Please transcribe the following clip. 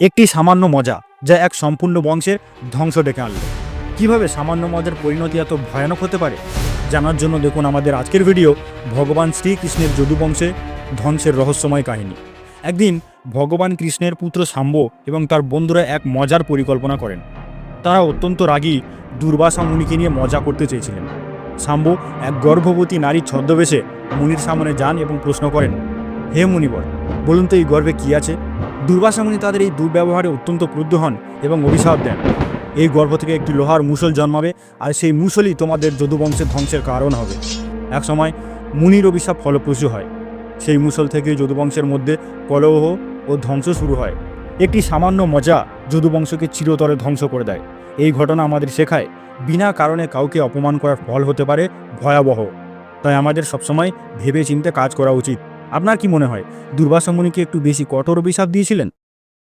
একটি সামান্য মজা যা এক সম্পূর্ণ বংশের ধ্বংস ডেকে আনলো। কীভাবে সামান্য মজার পরিণতি এত ভয়ানক হতে পারে? জানার জন্য দেখুন আমাদের আজকের ভিডিও ভগবান শ্রীকৃষ্ণের যদু বংশে ধ্বংসের রহস্যময় কাহিনী। একদিন ভগবান কৃষ্ণের পুত্র শাম্ব এবং তার বন্ধুরা এক মজার পরিকল্পনা করেন। তারা অত্যন্ত রাগী দুর্বাসা মুনিকে নিয়ে মজা করতে চেয়েছিলেন। শাম্ব এক গর্ভবতী নারীর ছদ্মবেশে মুনির সামনে যান এবং প্রশ্ন করেন, হে মুনিবর, বলুন তো এই গর্ভে কী আছে? দুর্বাসা মুনি তাদের এই দুর্ব্যবহারে অত্যন্ত ক্রুদ্ধ হন এবং অভিশাপ দেন। এই গর্ভ থেকে একটি লোহার মুসল জন্মাবে আর সেই মুসলই তোমাদের যদুবংশের ধ্বংসের কারণ হবে। একসময় মুনির অভিশাপ ফলপ্রসূ হয়। সেই মুসল থেকে যদুবংশের মধ্যে কলহ ও ধ্বংস শুরু হয়। একটি সামান্য মজা যদুবংশকে চিরতরে ধ্বংস করে দেয়। এই ঘটনা আমাদের শেখায়, বিনা কারণে কাউকে অপমান করার ফল হতে পারে ভয়াবহ। তাই আমাদের সবসময় ভেবে চিন্তে কাজ করা উচিত। আপনার কি মনে হয়? দুর্বাসা একটু বেশি কঠোর অভিশাপ দিয়েছিলেন?